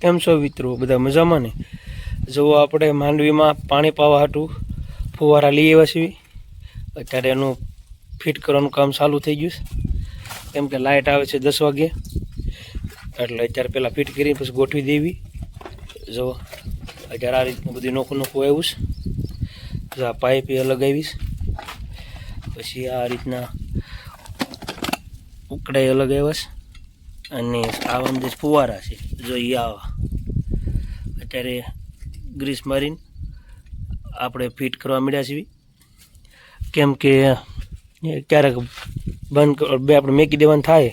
કેમ છો મિત્રો? બધા મજામાં ને? જો આપણે માંડવીમાં પાણી પાવા હાટું ફુવારા લઈ આવ્યા છીએ, અત્યારે એનું ફિટ કરવાનું કામ ચાલુ થઈ ગયું છે. કેમ કે લાઇટ આવે છે દસ વાગે, એટલે અત્યારે પહેલાં ફિટ કરી પછી ગોઠવી દેવી. જો, અત્યારે આ રીતનું બધું નોખું નોખું આવ્યું છે. જો આ પાઇપ એ અલગ આવીશ પછી આ રીતના ઉકડાઈ અલગ આવ્યા છે. અને આવા અંદર ફુવારા છે. જો એ આવા. અત્યારે ગ્રીસ મારીને આપણે ફિટ કરવા મળ્યા છીએ. કેમ કે ક્યારેક બંધ બે આપણે મેકી દેવાનું થાય,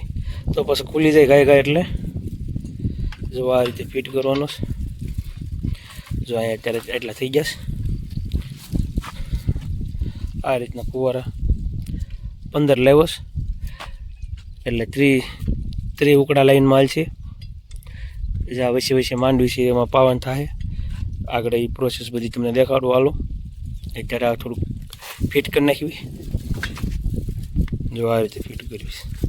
તો પછી ખુલી જાય ગાય ગાય એટલે. જો આ રીતે ફિટ કરવાનો છે. જો અહીંયા અત્યારે એટલા થઈ ગયા છે. આ રીતના કુવારા પંદર લેવસ એટલે ત્રી ત્રી ઉકડા લાઈન માલ છે. જ્યાં વચ્ચે વચ્ચે માંડવી છે, એમાં પાવન થાય. આગળ એ પ્રોસેસ બધી તમને દેખાડું, હાલો. અત્યારે આ થોડુંક ફિટ કરી નાખવી જો આ રીતે ફિટ કર્યું છે.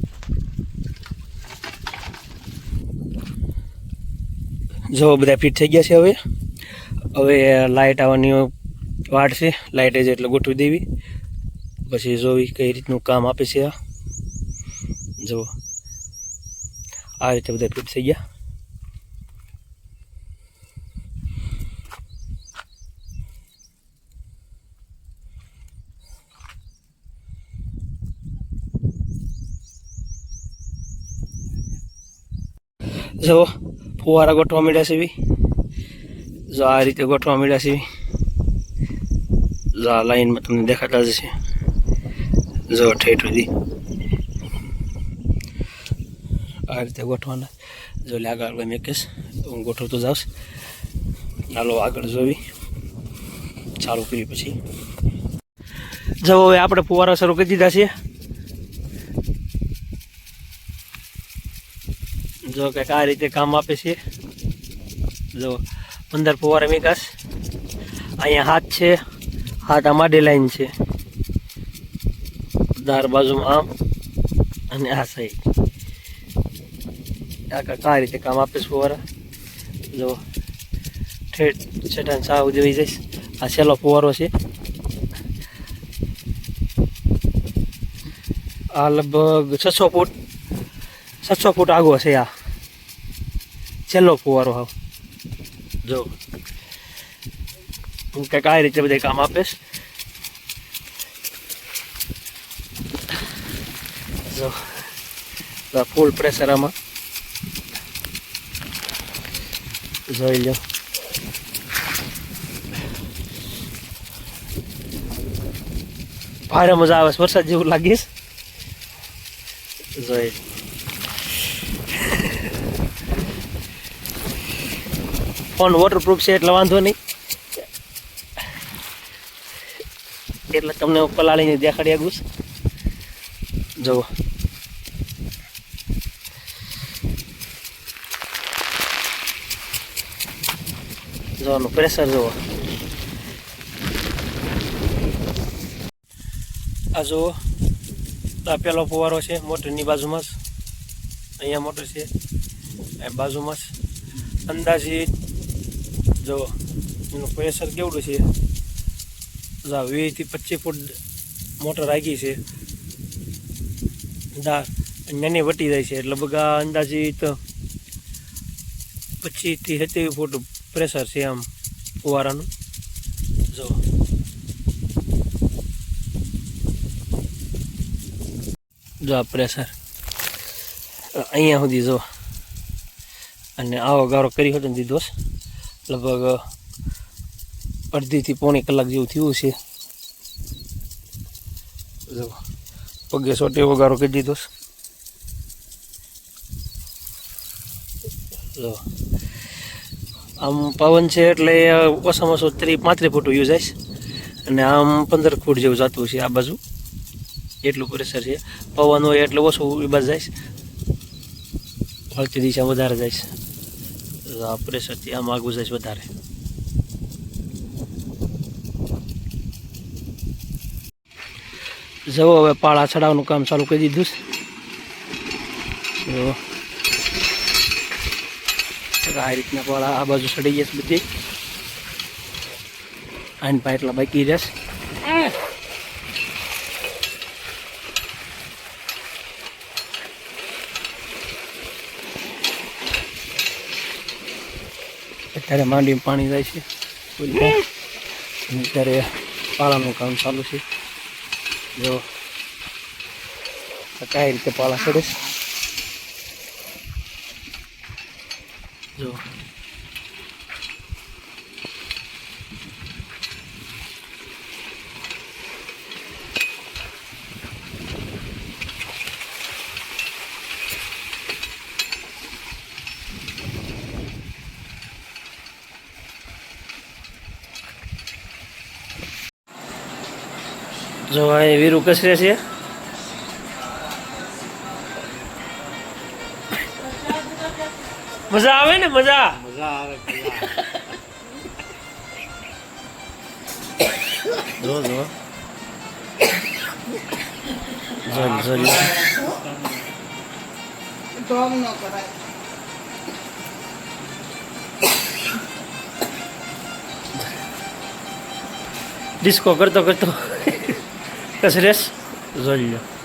જો બધા ફિટ થઈ ગયા છે હવે. હવે લાઇટ આવવાની વાટ છે લાઇટ જ એટલે ગોઠવી દેવી. પછી જોવી કઈ રીતનું કામ આપે છે આ. જો આ રીતે બધા ફિટ થઈ ગયા. જો, ફુવારા ગોઠવા મળ્યા છે બી જો આ રીતે ગોઠવા મળ્યા છે. જો આ લાઈનમાં તમને દેખાતા જશે જો ઠેઠ સુધી. આ રીતે ગોઠવાના. જો લે આગળ આગળ તો હું ગોઠવતો જાઉં ચાલો આગળ જોવી. ચાલુ કરી પછી. જો હવે આપણે ફુવારા શરૂ કરી દીધા છે જો કંઈક આ રીતે કામ આપે છે. જો, પંદર ફુવારા વિકાસ અહીંયા હાથ છે. હાથ આ માડે લાઈન છે. દાર બાજુમાં આમ અને આ સાઈડ. આ કાંઈક આ રીતે કામ આપે છે ફુવારા. જો, ઠેઠ છઠ્ઠા સાવ જોઈ જઈશ. આ છેલ્લો ફુવારો છે. આ લગભગ છસો ફૂટ છસો ફૂટ આગો છે આ. છેલ્લો ફુવારો હાવ. જો. હું કંઈક આ રીતે બધે કામ આપીશ. જો. ફૂલ પ્રેશર આમાં. જોઈ લો. ભારે મજા આવે વરસાદ જેવું લાગીશ. જોઈ ફોન વોટરપ્રૂફ છે એટલે વાંધો નહીં. એટલે તમને હું પલાળીને દેખાડી આગું જુઓ. જોવાનું પ્રેશર જુઓ. આ જુઓ. આ પેલો ફુવારો છે મોટરની બાજુમાં જ. અહીંયા મોટર છે. બાજુમાં જ. અંદાજિત જો, એનું પ્રેશર કેવડું છે? જા વીસથી પચીસ ફૂટ મોટર આગી છે. દા નાની વટી જાય છે, એટલે બગા અંદાજિત પચીસથી સત્યાવીસ ફૂટ પ્રેશર છે આમ ફુવારાનું. જો. જો આ પ્રેશર અહીંયા સુધી જો. અને આવો ગારો કરી હતો દીધો. લગભગ અડધીથી પોણી કલાક જેવું થયું છે જો, પગે સોટે વગારો કરી દીધો આમ પવન છે એટલે ઓછામાં ઓછું ત્રીસ પાંત્રીસ ફૂટ યુઝ આવીશ અને આમ પંદર ફૂટ જેવું જતું છે આ બાજુ. એટલું પ્રેશર છે. પવન હોય એટલે ઓછું એ બાજુ જાય હળતી દિશા વધારે જાય છે આ પ્રેશરથી આમ આગું વધારે. જવો હવે પાળા ચડાવવાનું કામ ચાલુ કરી દીધું છે. આ રીતના પાળા આ બાજુ ચડી જશે બધી. આઈન પા બાકી રહેશે. અત્યારે માંડીમાં પાણી જાય છે. ત્યારે પાળાનું કામ ચાલુ છે. જો કઈ રીતે પાળા ચડે છે? જો. જો આ વીરુ કસરે છે મજા આવે ને મજા મજા આવે જો જો જલ જલ કામ ન કરાય ડિસ્કો કરતો કરતો કસરેસ જોઈ લો